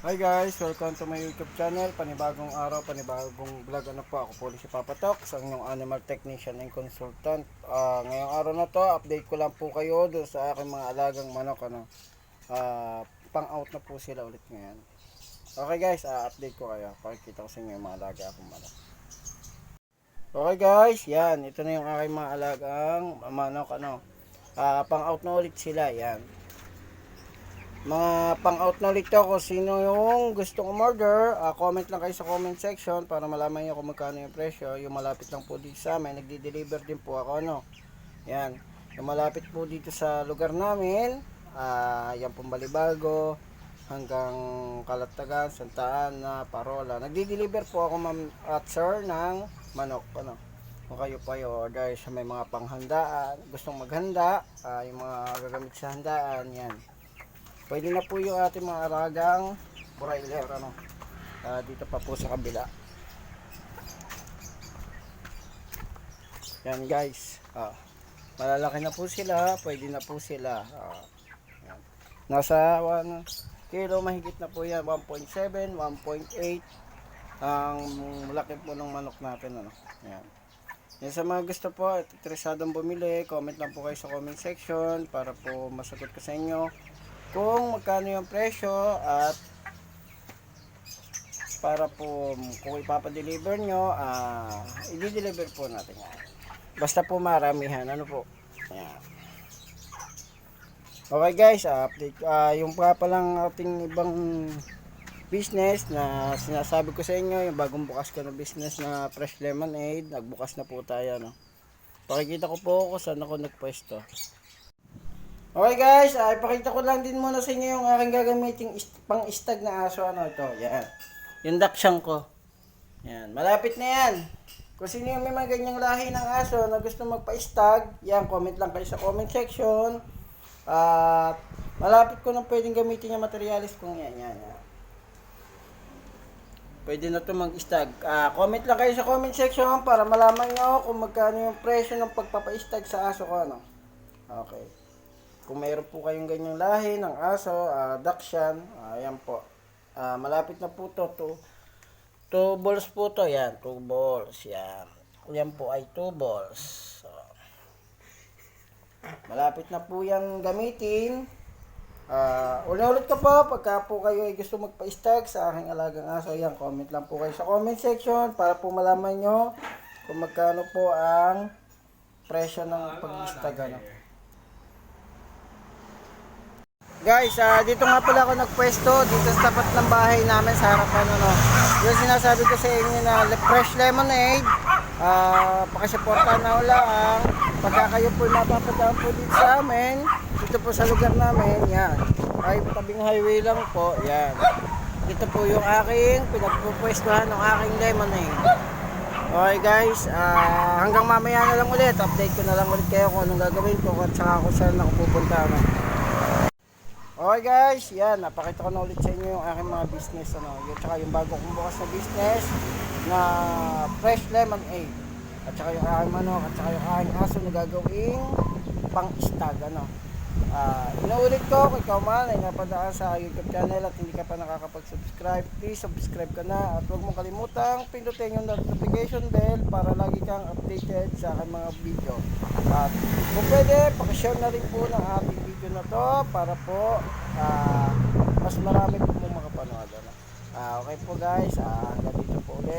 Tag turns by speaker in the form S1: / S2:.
S1: Hi guys, welcome to my YouTube channel. Panibagong araw, panibagong vlog. Ano po, ako po si Papa Talk, sa inyong animal technician and consultant. Ah, ngayong araw na to, update ko lang po kayo doon sa aking mga alagang manok. Ano. Ah, pang out na po sila ulit ngayon. Okay guys, ah, update ko kayo. Pakikita ko sa inyo yung mga alaga akong manok. Okay guys, yan. Ito na yung aking mga alagang manok. Ano. Ah, pang out na ulit sila. Yan mga pang-out na ulit kung sino yung gustong umorder, ah, comment lang kayo sa comment section para malaman nyo kung magkano yung presyo. Yung malapit lang po dito sa amin, nagdi-deliver din po ako, no? Yan. Yung malapit po dito sa lugar namin, ah, yan pong Balibago, hanggang Kalatagan, Santaan, na Parola. Nagdi-deliver po ako, ma'am at sir, ng manok, ano? Kung kayo po ay order sa may mga panghandaan, gustong maghanda, ah, yung mga gagamit sa handaan, yan. Pwede na po yung ating mga aragang broiler ano. Ah, dito pa po sa kabila. Yan guys. Ah, malalaki na po sila, pwede na po sila. Yan. Nasa 1 kilo mahigit na po yan, 1.7, 1.8 ang laki po ng manok natin ano. Yan. Yan sa mga gusto po, at interesadong bumili, comment lang po kayo sa comment section para po masagot ko sa inyo kung magkano yung presyo at para po kung ipapadeliver nyo, ah i-deliver po natin yan. Basta po maramihan, ano po. Yan. Okay guys, ah, update, ah, yung pa palang ating ibang business na sinasabi ko sa inyo, yung bagong bukas ko na business na Fresh Lemonade, nagbukas na po tayo, no. Pakikita ko po kung saan ako nagpwesto. Okay guys, ay ipakita ko lang din muna sa inyo yung aking gagamiting pang-istag na aso ano ito. Yan. Yung daksyang ko. Yan, malapit na yan. Kung sino yung may mga ganyang lahi ng aso na gusto magpa-istag, yan, comment lang kayo sa comment section. At malapit ko nang pwedeng gamitin yung materialis kung yan, yan, yan. Pwede na ito mag-istag. Ah, comment lang kayo sa comment section para malaman nyo kung magkano yung presyo ng pagpapa-istag sa aso ko. Ano? Okay. Kung mayroon po kayong ganyang lahi ng aso, uh, Dachshund, ayan po. Ah, malapit na po to. Two, two balls po to. Yan, two balls. Yan. Yan po ay two balls. So, malapit na po yan gamitin. Ah, ulit-ulit ko po, pagka po kayo ay gusto magpa-stag sa aking alagang aso, yan, comment lang po kayo sa comment section para po malaman nyo kung magkano po ang presyo ng pag-stag. Ano. Guys, ah, dito nga pala ako nagpwesto dito sa tapat ng bahay namin sa harapan ano. Yung sinasabi ko sa inyo na fresh lemonade, ah, pakisuportahan na lang. Pagka kayo po mapapadaan po dito sa amin, dito po sa lugar namin, yan. Ay, tabing highway lang po, yan. Ito po yung aking pinagpupwestuhan ng aking lemonade. Okay guys, ah, hanggang mamaya na lang ulit. Update ko na lang ulit kayo kung anong gagawin ko at saka kung saan ako pupunta. Ano. Okay guys, yan, napakita ko na ulit sa inyo yung aking mga business, ano, yung tsaka yung bago kong bukas na business na fresh lemonade. At saka yung aking manok, at saka yung aking aso na gagawing pang-stag, ano. Ah, inuulit ko, kung ikaw man ay napadaan sa YouTube channel at hindi ka pa nakakapag-subscribe, please subscribe ka na at huwag mong kalimutang pindutin yung notification bell para lagi kang updated sa aking mga video. At kung pwede, pakishare na rin po ng ating video na to para po ah, mas marami po mong makapanood. Ano? Ah, okay po guys, ah, hanggang dito po ulit.